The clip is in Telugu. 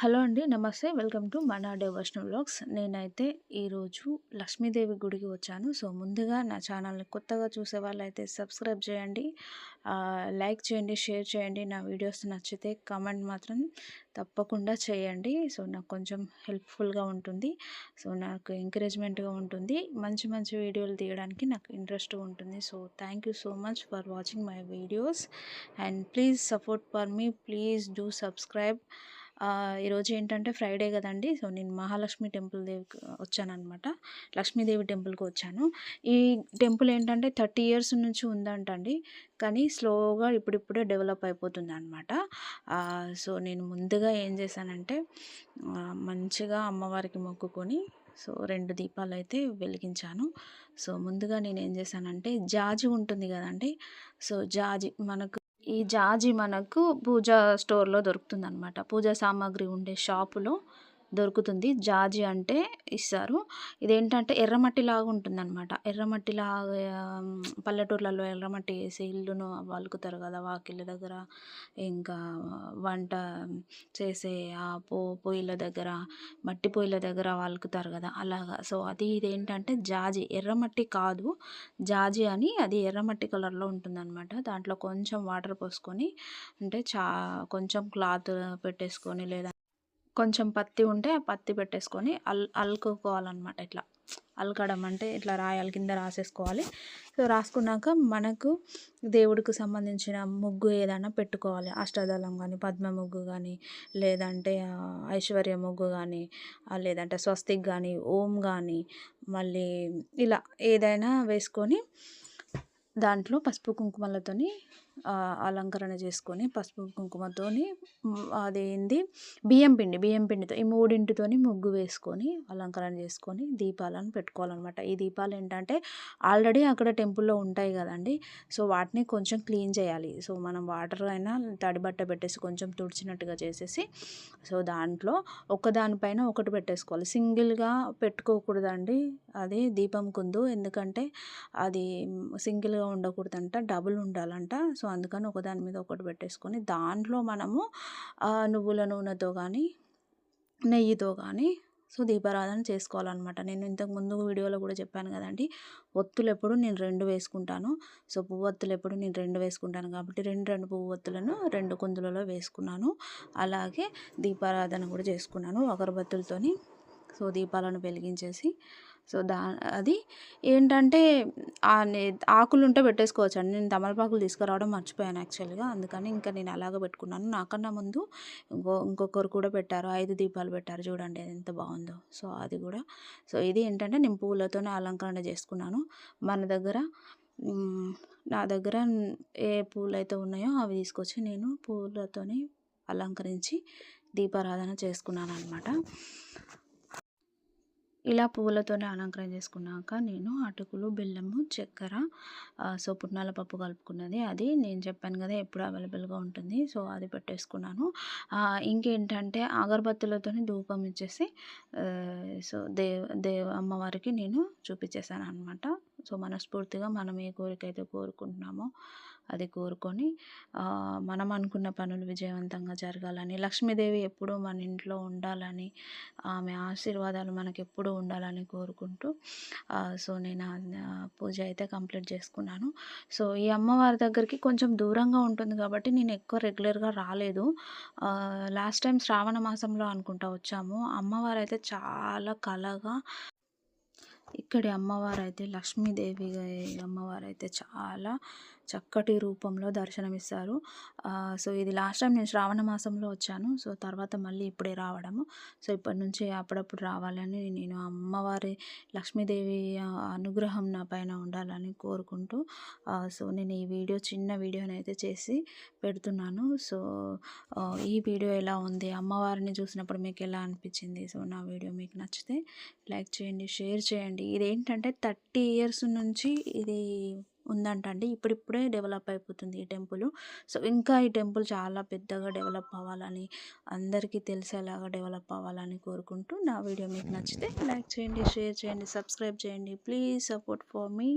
హలో అండి నమస్తే. వెల్కమ్ టు మన డెవోషనల్ బ్లాగ్స్ నేనైతే ఈరోజు లక్ష్మీదేవి గుడికి వచ్చాను. సో ముందుగా నా ఛానల్ని కొత్తగా చూసే వాళ్ళైతే సబ్స్క్రైబ్ చేయండి. లైక్ చేయండి షేర్ చేయండి. నా వీడియోస్ నచ్చితే కామెంట్ మాత్రం తప్పకుండా చేయండి. సో నాకు కొంచెం హెల్ప్ఫుల్గా ఉంటుంది. సో నాకు ఎంకరేజ్మెంట్గా ఉంటుంది. మంచి మంచి వీడియోలు తీయడానికి నాకు ఇంట్రెస్ట్ ఉంటుంది. So thank you so much for watching my videos. And please support for me. Please do subscribe. ఈరోజు ఏంటంటే ఫ్రైడే కదండి. సో నేను మహాలక్ష్మి టెంపుల్ దేవికి వచ్చానమాట లక్ష్మీదేవి టెంపుల్కి వచ్చాను. ఈ టెంపుల్ ఏంటంటే థర్టీ ఇయర్స్ నుంచి ఉందంటండి. కానీ స్లోగా ఇప్పుడిప్పుడే డెవలప్ అయిపోతుంది అనమాట సో నేను ముందుగా ఏం చేశానంటే మంచిగా అమ్మవారికి మొక్కుకొని సో రెండు దీపాలు అయితే వెలిగించాను. సో ముందుగా నేను ఏం చేశానంటే జాజి ఉంటుంది కదండి. సో జాజి మనకు ఈ జాజి మనకు పూజా స్టోర్లో దొరుకుతుంది అనమాట పూజా సామాగ్రి ఉండే షాపులో. దొరుకుతుంది. జాజి అంటే ఇస్తారు. ఇదేంటంటే ఎర్రమట్టి లాగా ఉంటుంది అనమాట ఎర్రమట్టి లాగా పల్లెటూర్లలో ఎర్రమట్టి వేసి ఇల్లును వలుకుతారు కదా వాకిళ్ళ దగ్గర. ఇంకా వంట చేసే ఆ పో పొయ్యిల దగ్గర మట్టి పొయ్యిల దగ్గర వలుకుతారు కదా అలాగా. సో అది ఇదేంటంటే జాజి. ఎర్రమట్టి కాదు. జాజి అని అది ఎర్రమట్టి కలర్లో ఉంటుందన్నమాట. దాంట్లో కొంచెం వాటర్ పోసుకొని అంటే చా కొంచెం క్లాత్ పెట్టేసుకొని లేదా కొంచెం పత్తి ఉంటే ఆ పత్తి పెట్టేసుకొని అల్ అల్లుకోవాలన్నమాట ఇట్లా. అలకడం అంటే ఇట్లా రాయాలి కింద రాసేసుకోవాలి. సో రాసుకున్నాక మనకు దేవుడికి సంబంధించిన ముగ్గు ఏదైనా పెట్టుకోవాలి. అష్టదళం కానీ పద్మ ముగ్గు కానీ లేదంటే ఐశ్వర్య ముగ్గు కానీ లేదంటే స్వస్తిక్ కానీ ఓం కానీ మళ్ళీ ఇలా ఏదైనా వేసుకొని దాంట్లో పసుపు కుంకుమలతోని అలంకరణ చేసుకొని పసుపు కుంకుమతోని అదేంది బియ్యం పిండి బియ్యం పిండితో ఈ మూడింటితోని ముగ్గు వేసుకొని అలంకరణ చేసుకొని దీపాలను పెట్టుకోవాలన్నమాట. ఈ దీపాలు ఏంటంటే ఆల్రెడీ అక్కడ టెంపుల్లో ఉంటాయి కదండి. సో వాటిని కొంచెం క్లీన్ చేయాలి. సో మనం వాటర్ అయినా తడి బట్ట పెట్టేసి కొంచెం తుడిచినట్టుగా చేసేసి సో దాంట్లో ఒకదానిపైన ఒకటి పెట్టేసుకోవాలి. సింగిల్గా పెట్టుకోకూడదండి. అది దీపం కుందు. ఎందుకంటే అది సింగిల్గా ఉండకూడదంట డబుల్ ఉండాలంట. సో అందుకని ఒకదాని మీద ఒకటి పెట్టేసుకొని దాంట్లో మనము నువ్వుల నూనెతో కానీ నెయ్యితో కానీ సో దీపారాధన చేసుకోవాలన్నమాట. నేను ఇంతకు ముందు వీడియోలో కూడా చెప్పాను కదండి ఒత్తులు ఎప్పుడు నేను రెండు వేసుకుంటాను. సో పువ్వొత్తులు ఎప్పుడు నేను రెండు వేసుకుంటాను కాబట్టి రెండు రెండు పువ్వొత్తులను రెండు కుందులలో వేసుకున్నాను. అలాగే దీపారాధన కూడా చేసుకున్నాను అగరబత్తులతోని. సో దీపాలను వెలిగించేసి సో దా అది ఏంటంటే ఆకులు ఉంటే పెట్టేసుకోవచ్చు అండి నేను తమలపాకులు తీసుకురావడం మర్చిపోయాను యాక్చువల్గా. అందుకని ఇంకా నేను అలాగ పెట్టుకున్నాను. నాకన్నా ముందు ఇంకో ఇంకొకరు కూడా పెట్టారు. ఐదు దీపాలు పెట్టారు చూడండి ఎంత బాగుందో. సో అది కూడా. సో ఇది ఏంటంటే నేను పూలతోనే అలంకరణ చేసుకున్నాను. మన దగ్గర నా దగ్గర ఏ పూలు అయితే ఉన్నాయో అవి తీసుకొచ్చి నేను పూలతోని అలంకరించి దీపారాధన చేసుకున్నాను అనమాట ఇలా పువ్వులతోనే అలంకరణ చేసుకున్నాక నేను అటుకులు బెల్లము చక్కెర సో పుట్నాల పప్పు కలుపుకున్నది. అది నేను చెప్పాను కదా ఎప్పుడు అవైలబుల్గా ఉంటుంది. సో అది పెట్టేసుకున్నాను. ఇంకేంటంటే అగరబత్తులతోనే ధూపం ఇచ్చేసి సో దేవ దేవ అమ్మవారికి నేను చూపించేసాను అనమాట సో మనస్ఫూర్తిగా మనం ఏ కోరిక అయితే కోరుకుంటున్నామో అది కోరుకొని మనం అనుకున్న పనులు విజయవంతంగా జరగాలని లక్ష్మీదేవి ఎప్పుడూ మన ఇంట్లో ఉండాలని ఆమె ఆశీర్వాదాలు మనకి ఎప్పుడూ ఉండాలని కోరుకుంటూ సో నేను పూజ అయితే కంప్లీట్ చేసుకున్నాను. సో ఈ అమ్మవారి దగ్గరికి కొంచెం దూరంగా ఉంటుంది కాబట్టి నేను ఎక్కువ రెగ్యులర్గా రాలేదు. లాస్ట్ టైం శ్రావణ మాసంలో అనుకుంటా వచ్చాము. అమ్మవారు అయితే చాలా కలగా ఇక్కడి అమ్మవారు అయితే లక్ష్మీదేవి అయితే చాలా చక్కటి రూపంలో దర్శనమిస్తారు. సో ఇది లాస్ట్ టైం నేను శ్రావణ మాసంలో వచ్చాను. సో తర్వాత మళ్ళీ ఇప్పుడే రావడము. సో ఇప్పటి నుంచి అప్పుడప్పుడు రావాలని నేను అమ్మవారి లక్ష్మీదేవి అనుగ్రహం నా పైన ఉండాలని కోరుకుంటూ సో నేను ఈ వీడియో చిన్న వీడియోని అయితే చేసి పెడుతున్నాను. సో ఈ వీడియో ఎలా ఉంది? అమ్మవారిని చూసినప్పుడు మీకు ఎలా అనిపించింది? సో నా వీడియో మీకు నచ్చితే లైక్ చేయండి షేర్ చేయండి. ఇది ఏంటంటే థర్టీ ఇయర్స్ నుంచి ఇది ఉందంట అండి. ఇప్పుడిప్పుడే డెవలప్ అయిపోతుంది ఈ టెంపుల్. సో ఇంకా ఈ టెంపుల్ చాలా పెద్దగా డెవలప్ అవ్వాలని అందరికీ తెలిసేలాగా డెవలప్ అవ్వాలని కోరుకుంటూ నా వీడియో మీకు నచ్చితే లైక్ చేయండి షేర్ చేయండి సబ్స్క్రైబ్ చేయండి. Please support for me.